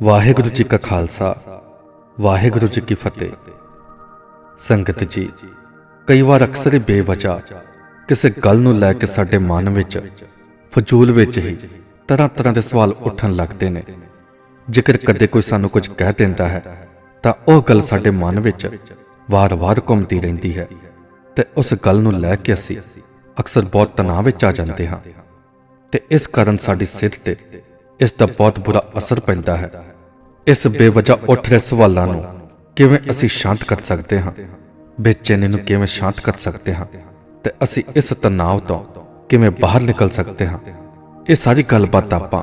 ਵਾਹਿਗੁਰੂ ਜੀ ਕਾ ਖਾਲਸਾ, ਵਾਹਿਗੁਰੂ ਜੀ ਕੀ ਫਤਿਹ। ਸੰਗਤ ਜੀ, ਕਈ ਵਾਰ ਅਕਸਰ ਹੀ ਬੇਵਜ੍ਹਾ ਕਿਸੇ ਗੱਲ ਨੂੰ ਲੈ ਕੇ ਸਾਡੇ ਮਨ ਵਿੱਚ ਫਜ਼ੂਲ ਵਿੱਚ ਹੀ ਤਰ੍ਹਾਂ ਤਰ੍ਹਾਂ ਦੇ ਸਵਾਲ ਉੱਠਣ ਲੱਗਦੇ ਨੇ। ਜੇਕਰ ਕਦੇ ਕੋਈ ਸਾਨੂੰ ਕੁਝ ਕਹਿ ਦਿੰਦਾ ਹੈ, ਤਾਂ ਉਹ ਗੱਲ ਸਾਡੇ ਮਨ ਵਿੱਚ ਵਾਰ-ਵਾਰ ਘੁੰਮਦੀ ਰਹਿੰਦੀ ਹੈ ਤੇ ਉਸ ਗੱਲ ਨੂੰ ਲੈ ਕੇ ਅਸੀਂ ਅਕਸਰ ਬਹੁਤ ਤਣਾਅ ਵਿੱਚ ਆ ਜਾਂਦੇ ਹਾਂ ਤੇ ਇਸ ਕਾਰਨ ਸਾਡੀ ਸਿਹਤ ਤੇ ਇਸ ਦਾ ਬਹੁਤ ਬੁਰਾ ਅਸਰ ਪੈਂਦਾ ਹੈ। ਇਸ ਬੇਵਜ੍ਹਾ ਉੱਠ ਰਹੇ ਸਵਾਲਾਂ ਨੂੰ ਕਿਵੇਂ ਅਸੀਂ ਸ਼ਾਂਤ ਕਰ ਸਕਦੇ ਹਾਂ? ਬੇਚੈਨੀ ਨੂੰ ਕਿਵੇਂ ਸ਼ਾਂਤ ਕਰ ਸਕਦੇ ਹਾਂ? ਤੇ ਅਸੀਂ ਇਸ ਤਣਾਅ ਤੋਂ ਕਿਵੇਂ ਬਾਹਰ ਨਿਕਲ ਸਕਦੇ ਹਾਂ? ਇਹ ਸਾਰੀ ਗੱਲਬਾਤ ਆਪਾਂ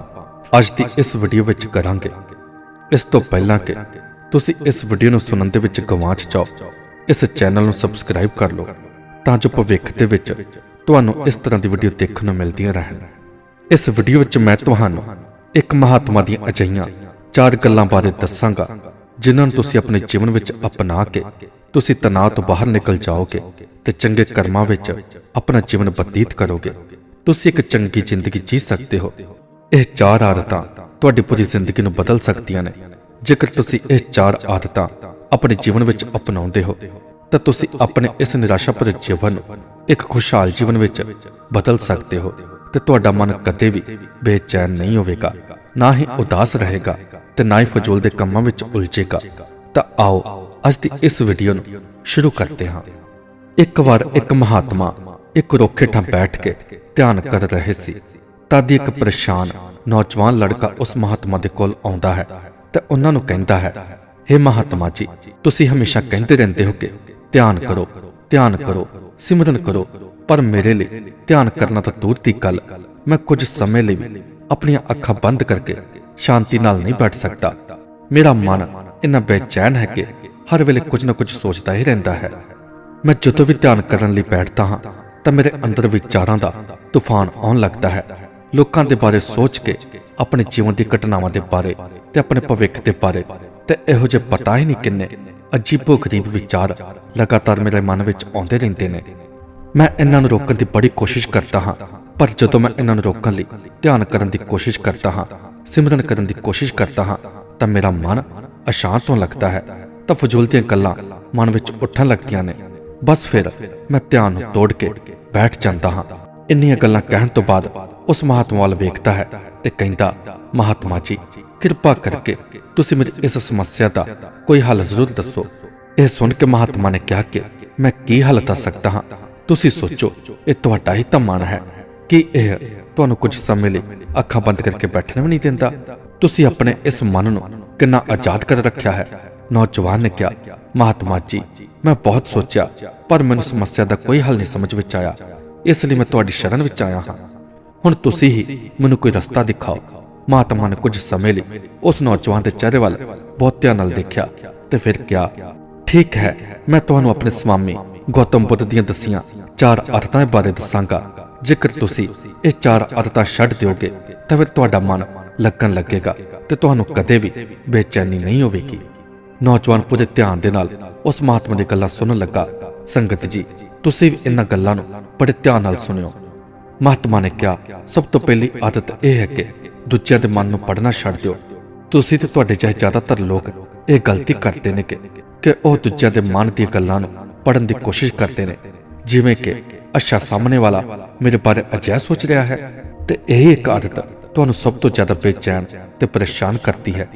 ਅੱਜ ਦੀ ਇਸ ਵੀਡੀਓ ਵਿੱਚ ਕਰਾਂਗੇ। ਇਸ ਤੋਂ ਪਹਿਲਾਂ ਕਿ ਤੁਸੀਂ ਇਸ ਵੀਡੀਓ ਨੂੰ ਸੁਣਨ ਦੇ ਵਿੱਚ ਗਵਾਚ ਜਾਓ। ਇਸ ਚੈਨਲ ਨੂੰ ਸਬਸਕ੍ਰਾਈਬ ਕਰ ਲਓ ਤਾਂ ਜੋ ਭਵਿੱਖ ਦੇ ਵਿੱਚ ਤੁਹਾਨੂੰ ਇਸ ਤਰ੍ਹਾਂ ਦੀ ਵੀਡੀਓ ਦੇਖਣ ਨੂੰ ਮਿਲਦੀਆਂ ਰਹਿਣ। ਇਸ ਵੀਡੀਓ ਵਿੱਚ ਮੈਂ ਤੁਹਾਨੂੰ ਇੱਕ ਮਹਾਤਮਾ ਦੀਆਂ ਅਜਿਹੀਆਂ ਚਾਰ ਗੱਲਾਂ ਬਾਰੇ ਦੱਸਾਂਗਾ, ਜਿਨ੍ਹਾਂ ਨੂੰ ਤੁਸੀਂ ਆਪਣੇ ਜੀਵਨ ਵਿੱਚ ਅਪਣਾ ਕੇ, ਤੁਸੀਂ ਤਣਾਅ ਤੋਂ ਬਾਹਰ ਨਿਕਲ ਜਾਓਗੇ ਤੇ ਚੰਗੇ ਕਰਮਾਂ ਵਿੱਚ ਆਪਣਾ ਜੀਵਨ ਬਤੀਤ ਕਰੋਗੇ। ਤੁਸੀਂ ਇੱਕ ਚੰਗੀ ਜ਼ਿੰਦਗੀ ਜੀ ਸਕਦੇ ਹੋ। ਇਹ ਚਾਰ ਆਦਤਾਂ ਤੁਹਾਡੀ ਪੂਰੀ ਜ਼ਿੰਦਗੀ ਨੂੰ ਬਦਲ ਸਕਦੀਆਂ ਨੇ। ਜੇਕਰ ਤੁਸੀਂ ਇਹ ਚਾਰ ਆਦਤਾਂ ਆਪਣੇ ਜੀਵਨ ਵਿੱਚ ਅਪਣਾਉਂਦੇ ਹੋ, ਤਾਂ ਤੁਸੀਂ ਆਪਣੇ ਇਸ ਨਿਰਾਸ਼ਾ ਭਰੇ ਜੀਵਨ ਨੂੰ ਇੱਕ ਖੁਸ਼ਹਾਲ ਜੀਵਨ ਵਿੱਚ ਬਦਲ ਸਕਦੇ ਹੋ। ਤੇ ਤੁਹਾਡਾ ਮਨ ਕਦੇ ਵੀ ਬੇਚੈਨ ਨਹੀਂ ਹੋਵੇਗਾ, ਨਾ ਹੀ ਉਦਾਸ ਰਹੇਗਾ ਤੇ ਨਾ ਹੀ ਫਜ਼ੂਲ ਦੇ ਕੰਮਾਂ ਵਿੱਚ ਉਲਝੇਗਾ। ਤਾਂ ਆਓ, ਅੱਜ ਦੀ ਇਸ ਵੀਡੀਓ ਨੂੰ ਸ਼ੁਰੂ ਕਰਦੇ ਹਾਂ। ਇੱਕ ਵਾਰ ਇੱਕ ਮਹਾਤਮਾ, ਇੱਕ ਰੋਖੇ ਠਾਂ ਬੈਠ ਕੇ ਧਿਆਨ ਕਰ ਰਹੇ ਸੀ। ਤਦ ਇੱਕ ਪਰੇਸ਼ਾਨ ਨੌਜਵਾਨ ਲੜਕਾ ਉਸ ਮਹਾਤਮਾ ਦੇ ਕੋਲ ਆਉਂਦਾ ਹੈ ਤੇ ਉਹਨਾਂ ਨੂੰ ਕਹਿੰਦਾ ਹੈ हे ਮਹਾਤਮਾ ਜੀ, ਤੁਸੀਂ ਹਮੇਸ਼ਾ ਕਹਿੰਦੇ ਰਹਿੰਦੇ ਹੋ ਕਿ ਧਿਆਨ ਕਰੋ ਧਿਆਨ ਕਰੋ, ਸਿਮਰਨ ਕਰੋ ਪਰ ਮੇਰੇ ਲਈ ਧਿਆਨ ਕਰਨਾ ਤਾਂ ਦੂਰ ਦੀ ਗੱਲ। ਮੈਂ ਕੁਝ ਸਮੇਂ ਲਈ ਆਪਣੀਆਂ ਅੱਖਾਂ ਬੰਦ ਕਰਕੇ ਸ਼ਾਂਤੀ ਨਾਲ ਨਹੀਂ ਬੈਠ ਸਕਦਾ। ਮੇਰਾ ਮਨ ਇੰਨਾ ਬੇਚੈਨ ਹੈ ਕਿ ਹਰ ਵੇਲੇ ਕੁਝ ਨਾ ਕੁਝ ਸੋਚਦਾ ਹੀ ਰਹਿੰਦਾ ਹੈ। ਮੈਂ ਜਦੋਂ ਵੀ ਧਿਆਨ ਕਰਨ ਲਈ ਬੈਠਦਾ ਹਾਂ, ਤਾਂ ਮੇਰੇ ਅੰਦਰ ਵਿਚਾਰਾਂ ਦਾ ਤੂਫਾਨ ਆਉਣ ਲੱਗਦਾ ਹੈ। ਲੋਕਾਂ ਦੇ ਬਾਰੇ ਸੋਚ ਕੇ, ਆਪਣੇ ਜੀਵਨ ਦੀ ਘਟਨਾਵਾਂ ਦੇ ਬਾਰੇ ਤੇ ਆਪਣੇ ਭਵਿੱਖ ਦੇ ਬਾਰੇ ਤੇ ਇਹੋ ਜਿਹੇ ਪਤਾ ਹੀ ਨਹੀਂ ਕਿੰਨੇ ਅਜੀਬੋ ਗਰੀਬ ਵਿਚਾਰ ਲਗਾਤਾਰ ਮੇਰੇ ਮਨ ਵਿੱਚ ਆਉਂਦੇ ਰਹਿੰਦੇ ਨੇ। ਮੈਂ ਇਹਨਾਂ ਨੂੰ ਰੋਕਣ ਦੀ ਬੜੀ ਕੋਸ਼ਿਸ਼ ਕਰਦਾ ਹਾਂ, ਪਰ ਜਦੋਂ ਮੈਂ ਇਹਨਾਂ ਨੂੰ ਰੋਕਣ ਲਈ ਧਿਆਨ ਕਰਨ ਦੀ ਕੋਸ਼ਿਸ਼ ਕਰਦਾ ਹਾਂ, ਸਿਮਰਨ ਕਰਨ ਦੀ ਕੋਸ਼ਿਸ਼ ਕਰਦਾ ਹਾਂ, ਤਾਂ ਮੇਰਾ ਮਨ ਅਸ਼ਾਂਤ ਹੋਣ ਲੱਗਦਾ ਹੈ, ਤਾਂ ਫਜ਼ੂਲ ਦੀਆਂ ਗੱਲਾਂ ਮਨ ਵਿੱਚ ਉੱਠਣ ਲੱਗਦੀਆਂ ਨੇ। ਬਸ ਫਿਰ ਮੈਂ ਧਿਆਨ ਨੂੰ ਤੋੜ ਕੇ ਬੈਠ ਜਾਂਦਾ ਹਾਂ। ਇੰਨੀਆਂ ਗੱਲਾਂ ਕਹਿਣ ਤੋਂ ਬਾਅਦ ਉਸ ਮਹਾਤਮਾ ਵੱਲ ਵੇਖਦਾ ਹੈ ਤੇ ਕਹਿੰਦਾ, ਮਹਾਤਮਾ ਜੀ, ਕਿਰਪਾ ਕਰਕੇ ਤੁਸੀਂ ਮੇਰੀ ਇਸ ਸਮੱਸਿਆ ਦਾ ਕੋਈ ਹੱਲ ਜ਼ਰੂਰ ਦੱਸੋ। ਇਹ ਸੁਣ ਕੇ ਮਹਾਤਮਾ ਨੇ ਕਿਹਾ ਕਿ ਮੈਂ ਕੀ ਹੱਲ ਦੱਸ ਸਕਦਾ ਹਾਂ। ਤੁਸੀਂ ਸੋਚੋ, ਇਹ ਤੁਹਾਡਾ ਹੀ ਤਾਂ ਮਨ ਹੈ ਕਿ ਇਹ ਤੁਹਾਨੂੰ ਕੁਝ ਸਮੇਂ ਲਈ ਅੱਖਾਂ ਬੰਦ ਕਰਕੇ ਬੈਠਣ ਵੀ ਨਹੀਂ ਦਿੰਦਾ। ਤੁਸੀਂ ਆਪਣੇ ਇਸ ਮਨ ਨੂੰ ਕਿੰਨਾ ਆਜ਼ਾਦ ਕਰ ਰੱਖਿਆ ਹੈ। ਨੌਜਵਾਨ ਨੇ ਕਿਹਾ, ਮਹਾਤਮਾ ਜੀ, ਮੈਂ ਬਹੁਤ ਸੋਚਿਆ, ਪਰ ਮੈਨੂੰ ਸਮੱਸਿਆ ਦਾ ਕੋਈ ਹੱਲ ਨਹੀਂ ਸਮਝ ਵਿੱਚ ਆਇਆ। ਇਸ ਲਈ ਮੈਂ ਤੁਹਾਡੀ ਸ਼ਰਨ ਵਿੱਚ ਆਇਆ ਹਾਂ। ਹੁਣ ਤੁਸੀਂ ਹੀ ਮੈਨੂੰ ਕੋਈ ਰਸਤਾ ਦਿਖਾਓ। ਮਹਾਤਮਾ ਨੇ ਕੁਝ ਸਮੇਂ ਲਈ ਉਸ ਨੌਜਵਾਨ ਦੇ ਚਿਹਰੇ ਵੱਲ ਬਹੁਤ ਧਿਆਨ ਨਾਲ ਦੇਖਿਆ ਤੇ ਫਿਰ ਕਿਹਾ, ਠੀਕ ਹੈ, ਮੈਂ ਤੁਹਾਨੂੰ ਆਪਣੇ ਸਵਾਮੀ ਗੌਤਮ ਬੁੱਧ ਦੀਆਂ ਦਸੀਆਂ ਚਾਰ ਆਦਤਾਂ ਬਾਰੇ ਦੱਸਾਂਗਾ। ਜੇਕਰ ਤੁਸੀਂ ਇਹ ਚਾਰ ਆਦਤਾਂ ਛੱਡ ਦਿਓਗੇ, ਤਾਂ ਫਿਰ ਤੁਹਾਡਾ ਮਨ ਲੱਗਣ ਲੱਗੇਗਾ ਤੇ ਤੁਹਾਨੂੰ ਕਦੇ ਵੀ ਬੇਚੈਨੀ ਨਹੀਂ ਹੋਵੇਗੀ। ਨੌਜਵਾਨ ਪੂਰੇ ਧਿਆਨ ਦੇ ਨਾਲ ਉਸ ਮਹਾਤਮਾ ਦੀ ਗੱਲਾਂ ਸੁਣਨ ਲੱਗਾ। ਸੰਗਤ ਜੀ, ਤੁਸੀਂ ਵੀ ਇਹਨਾਂ ਗੱਲਾਂ ਨੂੰ ਬੜੇ ਧਿਆਨ ਨਾਲ ਸੁਣਿਓ। ਮਹਾਤਮਾ ਨੇ ਕਿਹਾ, ਸਭ ਤੋਂ ਪਹਿਲੀ ਆਦਤ ਇਹ ਹੈ ਕਿ ਦੂਜਿਆਂ ਦੇ ਮਨ ਨੂੰ ਪੜਨਾ ਛੱਡ ਦਿਓ। ਤੁਸੀਂ ਤੇ ਤੁਹਾਡੇ ਚਾਹੇ ਜ਼ਿਆਦਾਤਰ ਲੋਕ ਇਹ ਗਲਤੀ ਕਰਦੇ ਨੇ ਕਿ ਕਿ ਉਹ ਦੂਜਿਆਂ ਦੇ ਮਨ ਦੀਆਂ ਗੱਲਾਂ ਨੂੰ ਪੜਨ ਦੀ ਕੋਸ਼ਿਸ਼ ਕਰਦੇ ਨੇ। ਜਿਵੇਂ ਕਿ ਅੱਛਾ ਸਾਹਮਣੇ ਵਾਲਾ ਮੇਰੇ ਬਾਰੇ ਅਜਿਹਾ ਸੋਚ ਰਿਹਾ ਹੈ ਤੇ ਇਹ ਇੱਕ ਆਦਤ ਤੁਹਾਨੂੰ ਸਭ ਤੋਂ ਜ਼ਿਆਦਾ ਬੇਚੈਨ ਤੇ ਪਰੇਸ਼ਾਨ ਕਰਦੀ ਹੈ।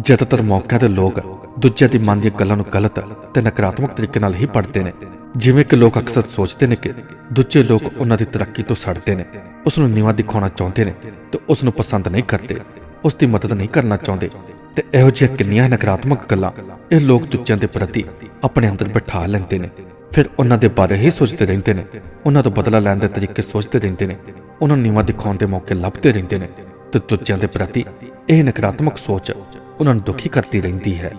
ਜ਼ਿਆਦਾਤਰ ਮੌਕਿਆਂ ਤੇ ਲੋਕ ਦੂਜਿਆਂ ਦੀ ਮਨ ਦੀਆਂ ਗੱਲਾਂ ਨੂੰ ਗਲਤ ਤੇ ਨਕਾਰਾਤਮਕ ਤਰੀਕੇ ਨਾਲ ਹੀ ਪੜ੍ਹਦੇ ਨੇ। ਜਿਵੇਂ ਕਿ ਲੋਕ ਅਕਸਰ ਸੋਚਦੇ ਨੇ ਕਿ ਦੂਜੇ ਲੋਕ ਉਹਨਾਂ ਦੀ ਤਰੱਕੀ ਤੋਂ ਸੜਦੇ ਨੇ ਉਸ ਨੂੰ ਨੀਵਾਂ ਦਿਖਾਉਣਾ ਚਾਹੁੰਦੇ ਨੇ ਤੇ ਉਸ ਨੂੰ ਪਸੰਦ ਨਹੀਂ ਕਰਦੇ ਉਸ ਦੀ ਮਦਦ ਨਹੀਂ ਕਰਨਾ ਚਾਹੁੰਦੇ। ਤੇ ਇਹੋ ਜਿਹੀਆਂ ਕਿੰਨੀਆਂ ਨਕਾਰਾਤਮਕ ਗੱਲਾਂ ਇਹ ਲੋਕ ਦੂਜਿਆਂ ਦੇ ਪ੍ਰਤੀ ਆਪਣੇ ਅੰਦਰ ਬਿਠਾ ਲੈਂਦੇ ਨੇ। ਫਿਰ ਉਹਨਾਂ ਦੇ ਬਾਰੇ ਹੀ ਸੋਚਦੇ ਰਹਿੰਦੇ ਨੇ। ਉਹਨਾਂ ਤੋਂ ਬਦਲਾ ਲੈਣ ਦੇ ਤਰੀਕੇ ਸੋਚਦੇ ਰਹਿੰਦੇ ਨੇ। ਉਹਨਾਂ ਨੂੰ ਨੀਵਾਂ ਦਿਖਾਉਣ ਦੇ ਮੌਕੇ ਲੱਭਦੇ ਰਹਿੰਦੇ ਨੇ। ਤੇ ਦੂਜਿਆਂ ਦੇ ਪ੍ਰਤੀ ਇਹ ਨਕਾਰਾਤਮਕ ਸੋਚ ਉਹਨਾਂ ਨੂੰ ਦੁਖੀ ਕਰਦੀ ਰਹਿੰਦੀ ਹੈ।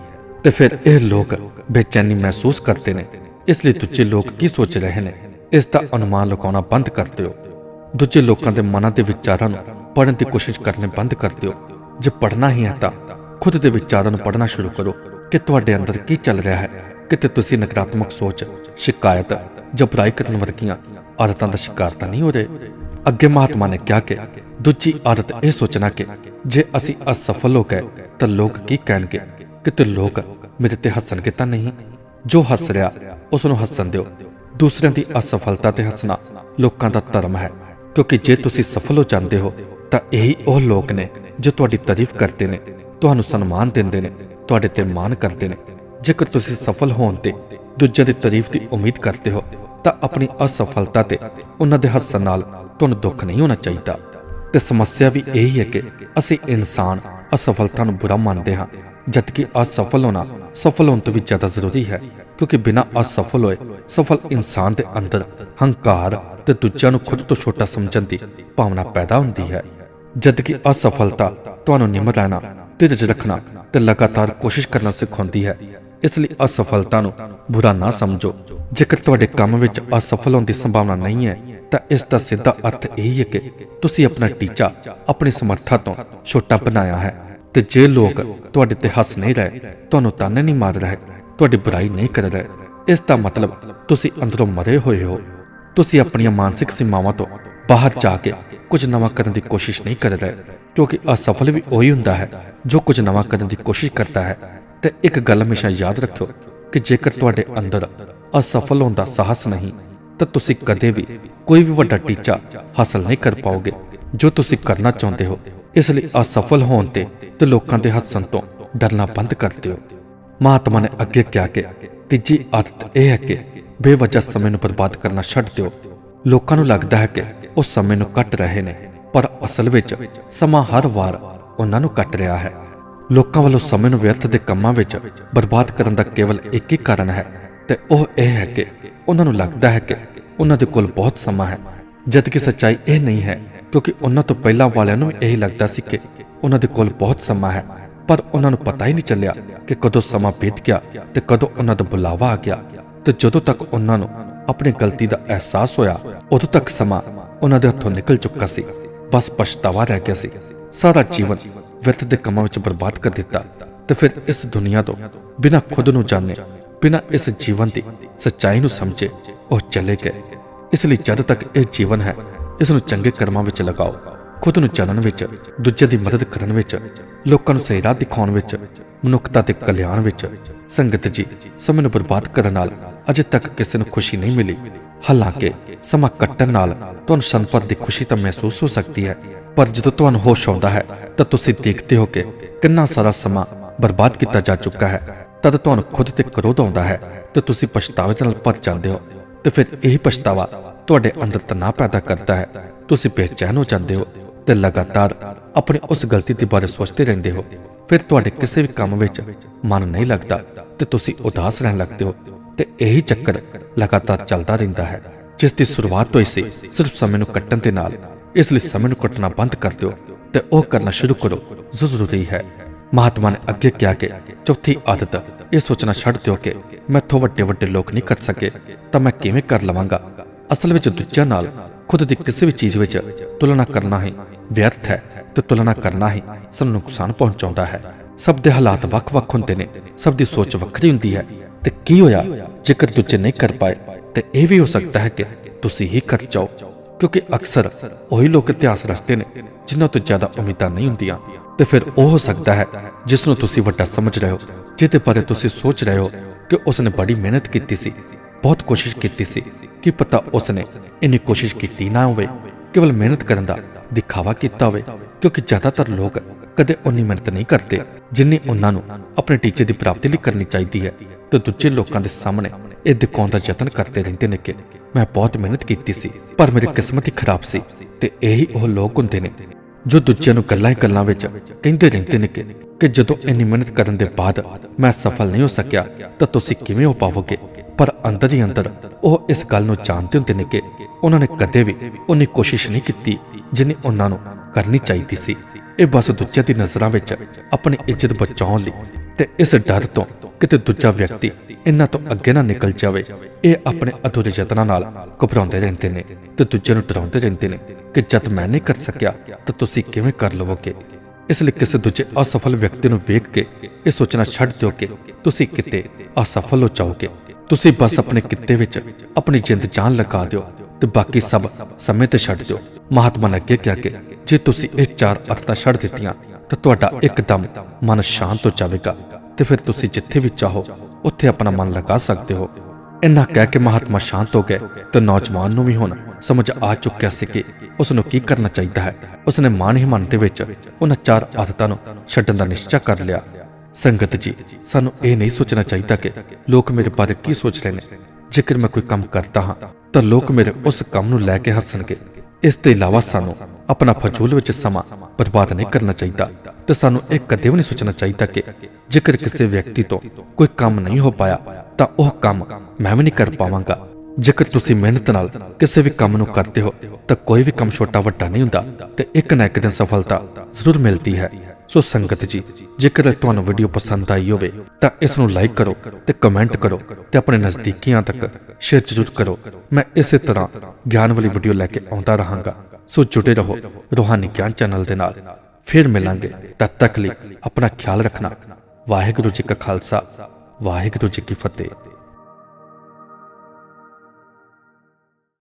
ਤੇ ਫਿਰ ਇਹ ਲੋਕ ਬੇਚੈਨੀ ਮਹਿਸੂਸ ਕਰਦੇ ਨੇ। ਇਸ ਲਈ ਦੂਜੇ ਲੋਕ ਕੀ ਸੋਚ ਰਹੇ ਨੇ? ਇਸ ਦਾ ਅਨੁਮਾਨ ਲਗਾਉਣਾ ਬੰਦ ਕਰ ਦਿਓ। ਦੂਜੇ ਲੋਕਾਂ ਦੇ ਮਨਾਂ ਦੇ ਵਿਚਾਰਾਂ ਨੂੰ ਪੜ੍ਹਨ ਦੀ ਕੋਸ਼ਿਸ਼ ਕਰਨੇ ਬੰਦ ਕਰ ਦਿਓ। ਜੇ ਪੜ੍ਹਨਾ ਹੀ ਹੈ ਤਾਂ ਖੁਦ ਦੇ ਵਿਚਾਰਾਂ ਨੂੰ ਪੜ੍ਹਨਾ ਸ਼ੁਰੂ ਕਰੋ ਕਿ ਤੁਹਾਡੇ ਅੰਦਰ ਕੀ ਚੱਲ ਰਿਹਾ ਹੈ, ਕਿਤੇ ਤੁਸੀਂ ਨਕਾਰਾਤਮਕ ਸੋਚ, ਸ਼ਿਕਾਇਤ ਜਾਂ ਬੁਰਾਈ ਕਰਨ ਵਰਗੀਆਂ ਆਦਤਾਂ ਦਾ ਸ਼ਿਕਾਰ ਤਾਂ ਨਹੀਂ ਹੋ ਰਹੇ? ਅੱਗੇ ਮਹਾਤਮਾ ਨੇ ਕਿਹਾ ਕਿ ਦੂਜੀ ਆਦਤ ਇਹ ਸੋਚਣਾ ਕਿ ਜੇ ਅਸੀਂ ਅਸਫਲ ਹੋ ਗਏ ਤਾਂ ਲੋਕ ਕੀ ਕਹਿਣਗੇ? ਕਿਤੇ ਲੋਕ ਮੇਰੇ ਤੇ ਹੱਸਣਗੇ ਤਾਂ ਨਹੀਂ? ਜੋ ਹੱਸ ਰਿਹਾ, ਉਸ ਨੂੰ ਹੱਸਣ ਦਿਓ। ਦੂਸਰਿਆਂ ਦੀ ਅਸਫਲਤਾ ਤੇ ਹੱਸਣਾ ਲੋਕਾਂ ਦਾ ਧਰਮ ਹੈ, ਕਿਉਂਕਿ ਜੇ ਤੁਸੀਂ ਸਫਲ ਹੋ ਜਾਂਦੇ ਹੋ ਤਾਂ ਇਹੀ ਉਹ ਲੋਕ ਨੇ ਜੋ ਤੁਹਾਡੀ ਤਾਰੀਫ ਕਰਦੇ ਨੇ। ਤੁਹਾਨੂੰ ਸਨਮਾਨ ਦਿੰਦੇ ਨੇ, ਤੁਹਾਡੇ ਤੇ ਮਾਣ ਕਰਦੇ ਨੇ। ਜੇਕਰ ਤੁਸੀਂ ਸਫਲ ਹੋਣ ਤੇ ਦੂਜਿਆਂ ਦੀ ਤਾਰੀਫ ਦੀ ਉਮੀਦ ਕਰਦੇ ਹੋ, ਤਾਂ ਆਪਣੀ ਅਸਫਲਤਾ ਤੇ ਉਹਨਾਂ ਦੇ ਹੱਸਣ ਨਾਲ ਤੁਹਾਨੂੰ ਦੁੱਖ ਨਹੀਂ ਹੋਣਾ ਚਾਹੀਦਾ। ਤੇ ਸਮੱਸਿਆ ਵੀ ਇਹੀ ਹੈ ਕਿ ਅਸੀਂ ਇਨਸਾਨ ਅਸਫਲਤਾ ਨੂੰ ਬੁਰਾ ਮੰਨਦੇ ਹਾਂ, ਜਦਕਿ ਅਸਫਲ ਹੋਣਾ ਸਫਲ ਹੋਣ ਤੋਂ ਵੀ ਜ਼ਿਆਦਾ ਜ਼ਰੂਰੀ ਹੈ, ਕਿਉਂਕਿ ਬਿਨਾਂ ਅਸਫਲ ਹੋਏ ਸਫਲ ਇਨਸਾਨ ਦੇ ਅੰਦਰ ਹੰਕਾਰ ਤੇ ਦੂਜਿਆਂ ਨੂੰ ਖੁਦ ਤੋਂ ਛੋਟਾ ਸਮਝਣ ਦੀ ਭਾਵਨਾ ਪੈਦਾ ਹੁੰਦੀ ਹੈ। ਜਦਕਿ ਅਸਫਲਤਾ ਤੁਹਾਨੂੰ ਨਿਮਰ ਰਹਿਣਾ ਧੀਰਜ ਰੱਖਣਾ ਤੇ ਲਗਾਤਾਰ ਕੋਸ਼ਿਸ਼ ਕਰਨਾ ਸਿਖਾਉਂਦੀ ਹੈ। ਇਸ ਲਈ ਅਸਫਲਤਾ ਨੂੰ ਬੁਰਾ ਨਾ ਸਮਝੋ। ਜੇਕਰ ਤੁਹਾਡੇ ਕੰਮ ਵਿੱਚ ਅਸਫਲ ਹੋਣ ਦੀ ਸੰਭਾਵਨਾ ਨਹੀਂ ਹੈ, ਤਾਂ ਇਸ ਦਾ ਸਿੱਧਾ ਅਰਥ ਇਹ ਹੈ ਕਿ ਤੁਸੀਂ ਆਪਣਾ ਟੀਚਾ ਆਪਣੀ ਸਮਰੱਥਾ ਤੋਂ ਛੋਟਾ ਬਣਾਇਆ ਹੈ ਤੇ ਜੇ ਲੋਕ ਤੁਹਾਡੇ ਤੇ ਹੱਸ ਨਹੀਂ ਰਹੇ, ਤੁਹਾਨੂੰ ਤਾਨੇ ਨਹੀਂ ਮਾਰ ਰਹੇ, ਤੁਹਾਡੀ ਬੁਰਾਈ ਨਹੀਂ ਕਰ ਰਹੇ, ਇਸ ਦਾ ਮਤਲਬ ਤੁਸੀਂ ਅੰਦਰੋਂ ਮਰੇ ਹੋਏ ਹੋ। ਤੁਸੀਂ ਆਪਣੀਆਂ ਮਾਨਸਿਕ ਸੀਮਾਵਾਂ ਤੋਂ ਬਾਹਰ ਜਾ ਕੇ ਕੁਝ ਨਵਾਂ ਕਰਨ ਦੀ ਕੋਸ਼ਿਸ਼ ਨਹੀਂ ਕਰ ਰਹੇ। ਕਿਉਂਕਿ ਅਸਫਲ ਵੀ ਉਹੀ ਹੁੰਦਾ ਹੈ, ਜੋ ਕੁਝ ਨਵਾਂ ਕਰਨ ਦੀ ਕੋਸ਼ਿਸ਼ ਕਰਦਾ ਹੈ। ਤੇ ਇੱਕ ਗੱਲ ਹਮੇਸ਼ਾ ਯਾਦ ਰੱਖਿਓ ਕਿ ਜੇਕਰ ਤੁਹਾਡੇ ਅੰਦਰ ਅਸਫਲ ਹੋਣ ਦਾ ਸਾਹਸ ਨਹੀਂ, ਤਾਂ ਤੁਸੀਂ ਕਦੇ ਵੀ ਕੋਈ ਵੀ ਵੱਡਾ ਟੀਚਾ ਹਾਸਲ ਨਹੀਂ ਕਰ ਪਾਓਗੇ। ਜੋ ਤੁਸੀਂ ਕਰਨਾ ਚਾਹੁੰਦੇ ਹੋ, ਇਸ ਲਈ ਅਸਫਲ ਹੋਣ ਤੇ ਤੇ ਲੋਕਾਂ ਦੇ ਹੱਸਣ ਤੋਂ ਡਰਨਾ ਬੰਦ ਕਰ ਦਿਓ। ਮਹਾਤਮਾ ਨੇ ਅੱਗੇ ਕਿਹਾ ਕਿ ਤੀਜੀ ਆਦਤ ਇਹ ਹੈ ਕਿ ਬੇਵਜ੍ਹਾ ਸਮੇਂ ਨੂੰ ਬਰਬਾਦ ਕਰਨਾ ਛੱਡ ਦਿਓ। ਲੋਕਾਂ ਨੂੰ ਲੱਗਦਾ ਹੈ ਕਿ ਉਹ ਸਮੇਂ ਨੂੰ ਕੱਟ ਰਹੇ ਨੇ। ਪਰ ਅਸਲ ਵਿੱਚ ਸਮਾਂ ਹਰ ਵਾਰ ਉਹਨਾਂ ਨੂੰ ਕੱਟ ਰਿਹਾ ਹੈ। ਲੋਕਾਂ ਵੱਲੋਂ ਸਮੇਂ ਨੂੰ ਵਿਅਰਥ ਦੇ ਕੰਮਾਂ ਵਿੱਚ ਬਰਬਾਦ ਕਰਨ ਦਾ ਕੇਵਲ ਇੱਕ ਹੀ ਕਾਰਨ ਹੈ ਤੇ ਉਹ ਇਹ ਹੈ ਕਿ ਉਹਨਾਂ ਨੂੰ ਲੱਗਦਾ ਹੈ ਕਿ ਉਹਨਾਂ ਦੇ ਕੋਲ ਬਹੁਤ ਸਮਾਂ ਹੈ। ਜਦਕਿ ਸੱਚਾਈ ਇਹ ਨਹੀਂ ਹੈ, ਕਿਉਂਕਿ ਉਹਨਾਂ ਤੋਂ ਪਹਿਲਾਂ ਵਾਲਿਆਂ ਨੂੰ ਵੀ ਇਹੀ ਲੱਗਦਾ ਸੀ ਕਿ ਉਹਨਾਂ ਦੇ ਕੋਲ ਬਹੁਤ ਸਮਾਂ ਹੈ। ਪਰ ਉਹਨਾਂ ਨੂੰ ਪਤਾ ਹੀ ਨਹੀਂ ਚੱਲਿਆ ਕਿ ਕਦੋਂ ਸਮਾਂ ਬੀਤ ਗਿਆ ਤੇ ਕਦੋਂ ਉਹਨਾਂ ਦਾ ਬੁਲਾਵਾ ਆ ਗਿਆ ਤੇ ਜਦੋਂ ਤੱਕ ਉਹਨਾਂ ਨੂੰ ਆਪਣੀ ਗਲਤੀ ਦਾ ਅਹਿਸਾਸ ਹੋਇਆ, ਉਦੋਂ ਤੱਕ ਸਮਾਂ ਉਹਨਾਂ ਦੇ ਹੱਥੋਂ ਨਿਕਲ ਚੁੱਕਾ ਸੀ। ਬਸ ਪਛਤਾਵਾ ਰਹਿ ਗਿਆ ਸੀ। ਸਾਰਾ ਜੀਵਨ ਵਿਅਰਥ ਦੇ ਕੰਮਾਂ ਵਿੱਚ ਬਰਬਾਦ ਕਰ ਦਿੱਤਾ ਤੇ ਫਿਰ ਇਸ ਦੁਨੀਆ ਤੋਂ ਬਿਨਾਂ ਖੁਦ ਨੂੰ ਜਾਣੇ, ਬਿਨਾਂ ਇਸ ਜੀਵਨ ਦੀ ਸੱਚਾਈ ਨੂੰ ਸਮਝੇ, ਉਹ ਚਲੇ ਗਏ। ਇਸ ਲਈ ਜਦ ਤੱਕ ਇਹ ਜੀਵਨ ਹੈ, ਇਸ ਨੂੰ ਚੰਗੇ ਕਰਮਾਂ ਵਿੱਚ ਲਗਾਓ। ਖੁਦ ਨੂੰ ਜਾਣਨ ਵਿੱਚ, ਦੂਜੇ ਦੀ ਮਦਦ ਕਰਨ ਵਿੱਚ, ਲੋਕਾਂ ਨੂੰ ਸਹੀ ਰਾਹ ਦਿਖਾਉਣ ਵਿੱਚ, ਮਨੁੱਖਤਾ ਦੇ ਕਲਿਆਣ ਵਿੱਚ ਸੰਗਤ ਜੀ ਸਮੇਂ ਨੂੰ ਬਰਬਾਦ ਕਰਨ ਨਾਲ ਅਜੇ ਤੱਕ ਕਿਸੇ ਨੂੰ ਖੁਸ਼ੀ ਨਹੀਂ ਮਿਲੀ। ਹਾਲਾਂਕਿ ਸਮਾਂ ਕੱਟਣ ਨਾਲ ਤੁਹਾਨੂੰ ਸੰਪਰ ਦੀ ਖੁਸ਼ੀ ਤਾਂ ਮਹਿਸੂਸ ਹੋ ਸਕਦੀ ਹੈ, ਪਰ ਜਦੋਂ ਤੁਹਾਨੂੰ ਹੋਸ਼ ਆਉਂਦਾ ਹੈ, ਤਾਂ ਤੁਸੀਂ ਦੇਖਦੇ ਹੋ ਕਿ ਕਿੰਨਾ ਸਾਰਾ ਸਮਾਂ ਬਰਬਾਦ ਕੀਤਾ ਜਾ ਚੁੱਕਾ ਹੈ। ਤਦ ਤੁਹਾਨੂੰ ਖੁਦ ਤੇ ਕਰੋਧ ਆਉਂਦਾ ਹੈ ਤੇ ਤੁਸੀਂ ਪਛਤਾਵੇ ਨਾਲ ਭਰ ਜਾਂਦੇ ਹੋ ਤੇ ਫਿਰ ਇਹ ਪਛਤਾਵਾ ਤੁਹਾਡੇ ਅੰਦਰ ਤਣਾਅ ਪੈਦਾ ਕਰਦਾ ਹੈ। ਤੁਸੀਂ ਬੇਚੈਨ ਹੋ ਜਾਂਦੇ ਹੋ ਤੇ ਲਗਾਤਾਰ ਆਪਣੀ ਉਸ ਗਲਤੀ ਦੇ ਬਾਰੇ ਸੋਚਦੇ ਰਹਿੰਦੇ ਹੋ। ਫਿਰ ਤੁਹਾਡੇ ਕਿਸੇ ਵੀ ਕੰਮ ਵਿੱਚ ਮਨ ਨਹੀਂ ਲੱਗਦਾ ਤੇ ਤੁਸੀਂ ਉਦਾਸ ਰਹਿਣ ਲੱਗਦੇ ਹੋ। ਤੇ ਇਹੀ ਚੱਕਰ ਲਗਾਤਾਰ ਚੱਲਦਾ ਰਹਿੰਦਾ ਹੈ, ਜਿਸ ਦੀ ਸ਼ੁਰੂਆਤ ਹੋਈ ਸੀ। ਸਿਰਫ ਸਮੇਂ ਨੂੰ ਕੱਟਣ ਦੇ ਨਾਲ, ਇਸ ਲਈ ਸਮੇਂ ਨੂੰ ਕੱਟਣਾ ਬੰਦ ਕਰ ਦਿਓ ਤੇ ਉਹ ਕਰਨਾ ਸ਼ੁਰੂ ਕਰੋ, ਜੋ ਜ਼ਰੂਰੀ ਹੈ। ਮਹਾਤਮਾ ਨੇ ਅੱਗੇ ਕਿਹਾ ਕਿ ਚੌਥੀ ਆਦਤ, ਇਹ ਸੋਚਣਾ ਛੱਡ ਦਿਓ ਕਿ ਮੈਥੋਂ ਵੱਡੇ ਵੱਡੇ ਲੋਕ ਨਹੀਂ ਕਰ ਸਕੇ, ਤਾਂ ਮੈਂ ਕਿਵੇਂ ਕਰ ਲਵਾਂਗਾ? ਅਸਲ ਵਿੱਚ ਦੂਜਿਆਂ ਨਾਲ ਖੁਦ ਦੀ ਕਿਸੇ ਵੀ ਚੀਜ਼ ਵਿੱਚ ਤੁਲਨਾ ਕਰਨਾ ਹੀ ਵਿਅਰਥ ਹੈ ਤੇ ਤੁਲਨਾ ਕਰਨਾ ਹੀ ਸਾਨੂੰ ਨੁਕਸਾਨ ਪਹੁੰਚਾਉਂਦਾ ਹੈ। ਸਭ ਦੇ ਹਾਲਾਤ ਵੱਖ-ਵੱਖ ਹੁੰਦੇ ਨੇ, ਸਭ ਦੀ ਸੋਚ ਵੱਖਰੀ ਹੁੰਦੀ ਹੈ। ਤੇ ਕੀ ਹੋਇਆ? ਜੇਕਰ ਦੂਜੇ ਨਹੀਂ ਕਰ ਪਾਏ, ਤੇ ਇਹ ਵੀ ਹੋ ਸਕਦਾ ਹੈ ਕਿ ਤੁਸੀਂ ਹੀ ਕਰ ਜਾਓ, ਕਿਉਂਕਿ ਅਕਸਰ ਉਹੀ ਲੋਕ ਇਤਿਹਾਸ ਰਚਦੇ ਨੇ ਜਿਨ੍ਹਾਂ ਤੋਂ ਜ਼ਿਆਦਾ ਉਮੀਦਾਂ ਨਹੀਂ ਹੁੰਦੀਆਂ। ਤੇ ਫਿਰ ਉਹ ਹੋ ਸਕਦਾ ਹੈ ਜਿਸ ਨੂੰ ਤੁਸੀਂ ਵੱਡਾ ਸਮਝ ਰਹੇ ਹੋ, ਜਿਹਦੇ ਬਾਰੇ ਤੁਸੀਂ ਸੋਚ ਰਹੇ ਹੋ ਕਿ ਉਸਨੇ ਬੜੀ ਮਿਹਨਤ ਕੀਤੀ ਸੀ, ਬਹੁਤ ਕੋਸ਼ਿਸ਼ ਕੀਤੀ ਸੀ, ਕਿ ਪਤਾ ਉਸਨੇ ਇੰਨੀ ਕੋਸ਼ਿਸ਼ ਕੀਤੀ ਨਾ ਹੋਵੇ, ਕੇਵਲ ਮਿਹਨਤ ਕਰਨ ਦਾ ਦਿਖਾਵਾ ਕੀਤਾ ਹੋਵੇ, ਕਿਉਂਕਿ ਜ਼ਿਆਦਾਤਰ ਲੋਕ ਕਦੇ ਉਨੀ ਮਿਹਨਤ ਨਹੀਂ ਕਰਦੇ, ਜਿੰਨੀ ਉਹਨਾਂ ਨੂੰ ਆਪਣੇ ਟੀਚੇ ਦੀ ਪ੍ਰਾਪਤੀ ਲਈ ਕਰਨੀ ਚਾਹੀਦੀ ਹੈ। ਤੇ ਦੂਜੇ ਲੋਕਾਂ ਦੇ ਸਾਹਮਣੇ ਇਹ ਦਿਖਾਉਣ ਦਾ ਯਤਨ ਕਰਦੇ ਰਹਿੰਦੇ ਨੇ ਕਿ ਮੈਂ ਬਹੁਤ ਮਿਹਨਤ ਕੀਤੀ ਸੀ, ਪਰ ਮੇਰੀ ਕਿਸਮਤ ਹੀ ਖਰਾਬ ਸੀ ਤੇ ਇਹੀ ਉਹ ਲੋਕ ਹੁੰਦੇ ਨੇ ਜੋ ਦੂਜਿਆਂ ਨੂੰ ਗੱਲਾਂ ਹੀ ਗੱਲਾਂ ਵਿੱਚ ਕਹਿੰਦੇ ਰਹਿੰਦੇ ਨੇ ਕਿ ਜਦੋਂ ਇੰਨੀ ਮਿਹਨਤ ਕਰਨ ਦੇ ਬਾਅਦ ਮੈਂ ਸਫਲ ਨਹੀਂ ਹੋ ਸਕਿਆ, ਤਾਂ ਤੁਸੀਂ ਕਿਵੇਂ ਹੋ ਪਾਵੋਗੇ? ਪਰ ਅੰਦਰ ਹੀ ਅੰਦਰ ਉਹ ਇਸ ਗੱਲ ਨੂੰ ਜਾਣਦੇ ਹੁੰਦੇ ਨੇ ਕਿ ਉਹਨਾਂ ਨੇ ਕਦੇ ਵੀ ਉਨੀ ਕੋਸ਼ਿਸ਼ ਨਹੀਂ ਕੀਤੀ ਜਿੰਨੀ ਉਹਨਾਂ ਨੂੰ ਕਰਨੀ ਚਾਹੀਦੀ ਸੀ। ਇਹ ਬਸ ਦੂਜਿਆਂ ਦੀ ਨਜ਼ਰਾਂ ਵਿੱਚ ਆਪਣੀ ਇੱਜ਼ਤ ਬਚਾਉਣ ਲਈ ਤੇ ਇਸ ਡਰ ਤੋਂ ਕਿਤੇ ਦੂਜਾ ਵਿਅਕਤੀ ਇਹਨਾਂ ਤੋਂ ਅੱਗੇ ਨਾ ਨਿਕਲ ਜਾਵੇ। ਇਹ ਆਪਣੇ ਅਧੂਰੇ ਯਤਨਾਂ ਨਾਲ ਘਬਰਾਉਂਦੇ ਰਹਿੰਦੇ ਨੇ ਤੇ ਦੂਜੇ ਨੂੰ ਡਰਾਉਂਦੇ ਰਹਿੰਦੇ ਨੇ ਕਿ ਜਦ ਮੈਂ ਨਹੀਂ ਕਰ ਸਕਿਆ ਤਾਂ ਤੁਸੀਂ ਕਿਵੇਂ ਕਰ ਲਵੋਗੇ? ਇਸ ਲਈ ਕਿਸੇ ਦੂਜੇ ਅਸਫਲ ਵਿਅਕਤੀ ਨੂੰ ਵੇਖ ਕੇ ਇਹ ਸੋਚਣਾ ਛੱਡ ਦਿਓ ਕਿ ਤੁਸੀਂ ਕਿਤੇ ਅਸਫਲ ਹੋ ਜਾਓਗੇ। ਤੁਸੀਂ ਬਸ ਆਪਣੇ ਕਿੱਤੇ ਵਿੱਚ ਆਪਣੀ ਜਿੰਦ ਜਾਨ ਲਗਾ ਦਿਓ ਤੇ ਬਾਕੀ ਸਭ ਸਮੇਂ ਤੇ ਛੱਡ ਦਿਓ। ਮਹਾਤਮਾ ਨੇ ਅੱਗੇ ਕਿਹਾ ਕਿ ਜੇ ਤੁਸੀਂ ਇਹ ਚਾਰ ਆਦਤਾਂ ਛੱਡ ਦਿੱਤੀਆਂ ਤਾਂ ਤੁਹਾਡਾ ਇੱਕਦਮ ਮਨ ਸ਼ਾਂਤ ਹੋ ਜਾਵੇਗਾ। ਤੇ ਫਿਰ ਤੁਸੀਂ ਜਿੱਥੇ ਵੀ ਚਾਹੋ, ਉੱਥੇ ਆਪਣਾ ਮਨ ਲਗਾ ਸਕਦੇ ਹੋ। ਇੰਨਾ ਕਹਿ ਕੇ ਮਹਾਤਮਾ ਸ਼ਾਂਤ ਹੋ ਗਏ ਤੇ ਨੌਜਵਾਨ ਨੂੰ ਵੀ ਹੁਣ ਸਮਝ ਆ ਚੁੱਕਿਆ ਸੀ ਕਿ ਉਸ ਨੂੰ ਕੀ ਕਰਨਾ ਚਾਹੀਦਾ ਹੈ। ਉਸ ਨੇ ਮਨ ਹੀ ਮਨ ਦੇ ਵਿੱਚ ਉਹਨਾਂ ਚਾਰ ਆਦਤਾਂ ਨੂੰ ਛੱਡਣ ਦਾ ਨਿਸ਼ਚਾ ਕਰ ਲਿਆ। ਸੰਗਤ ਜੀ, ਸਾਨੂੰ ਇਹ ਨਹੀਂ ਸੋਚਣਾ ਚਾਹੀਦਾ ਕਿ ਲੋਕ ਮੇਰੇ ਬਾਰੇ ਕੀ ਸੋਚ ਰਹੇ ਨੇ। ਜੇਕਰ ਮੈਂ ਕੋਈ ਕੰਮ ਕਰਦਾ ਹਾਂ, ਤਾਂ ਲੋਕ ਮੇਰੇ ਉਸ ਕੰਮ ਨੂੰ ਲੈ ਕੇ ਹੱਸਣਗੇ। ਇਸ ਤੋਂ ਇਲਾਵਾ ਸਾਨੂੰ ਆਪਣਾ ਫਜ਼ੂਲ ਵਿੱਚ ਸਮਾਂ ਬਰਬਾਦ ਨਹੀਂ ਕਰਨਾ ਚਾਹੀਦਾ। ਤੇ ਸਾਨੂੰ ਇਹ ਕਦੇ ਵੀ ਨਹੀਂ ਸੋਚਣਾ ਚਾਹੀਦਾ ਕਿ ਜੇਕਰ ਕਿਸੇ ਵਿਅਕਤੀ ਤੋਂ ਕੋਈ ਕੰਮ ਨਹੀਂ ਹੋ ਪਾਇਆ, ਤਾਂ ਉਹ ਕੰਮ ਮੈਂ ਵੀ ਨਹੀਂ ਕਰ ਪਾਵਾਂਗਾ। ਜੇਕਰ ਤੁਸੀਂ ਮਿਹਨਤ ਨਾਲ ਕਿਸੇ ਵੀ ਕੰਮ ਨੂੰ ਕਰਦੇ ਹੋ, ਤਾਂ ਕੋਈ ਵੀ ਕੰਮ ਛੋਟਾ ਵੱਡਾ ਨਹੀਂ ਹੁੰਦਾ ਤੇ ਇੱਕ ਨਾ ਇੱਕ ਦਿਨ ਸਫਲਤਾ ਜ਼ਰੂਰ ਮਿਲਦੀ ਹੈ। ਸੋ ਸੰਗਤ ਜੀ, ਜੇਕਰ ਤੁਹਾਨੂੰ ਵੀਡੀਓ ਪਸੰਦ ਆਈ ਹੋਵੇ, ਤਾਂ ਇਸ ਨੂੰ ਲਾਈਕ ਕਰੋ ਤੇ ਕਮੈਂਟ ਕਰੋ ਤੇ ਆਪਣੇ ਨਜ਼ਦੀਕੀਆਂ ਤੱਕ ਸ਼ੇਅਰ ਜ਼ਰੂਰ ਕਰੋ। ਮੈਂ ਇਸੇ ਤਰ੍ਹਾਂ ਗਿਆਨ ਵਾਲੀ ਵੀਡੀਓ ਲੈ ਕੇ ਆਉਂਦਾ ਰਹਾਂਗਾ। ਸੋ ਜੁੜੇ ਰਹੋ ਰੋਹਾਨੀ ਗਿਆਨ ਚੈਨਲ ਦੇ ਨਾਲ। ਫਿਰ ਮਿਲਾਂਗੇ। ਤਦ ਤੱਕ ਲਈ ਆਪਣਾ ਖਿਆਲ ਰੱਖਣਾ। ਵਾਹਿਗੁਰੂ ਜੀ ਕਾ ਖਾਲਸਾ, ਵਾਹਿਗੁਰੂ ਜੀ ਕੀ ਫਤਿਹ।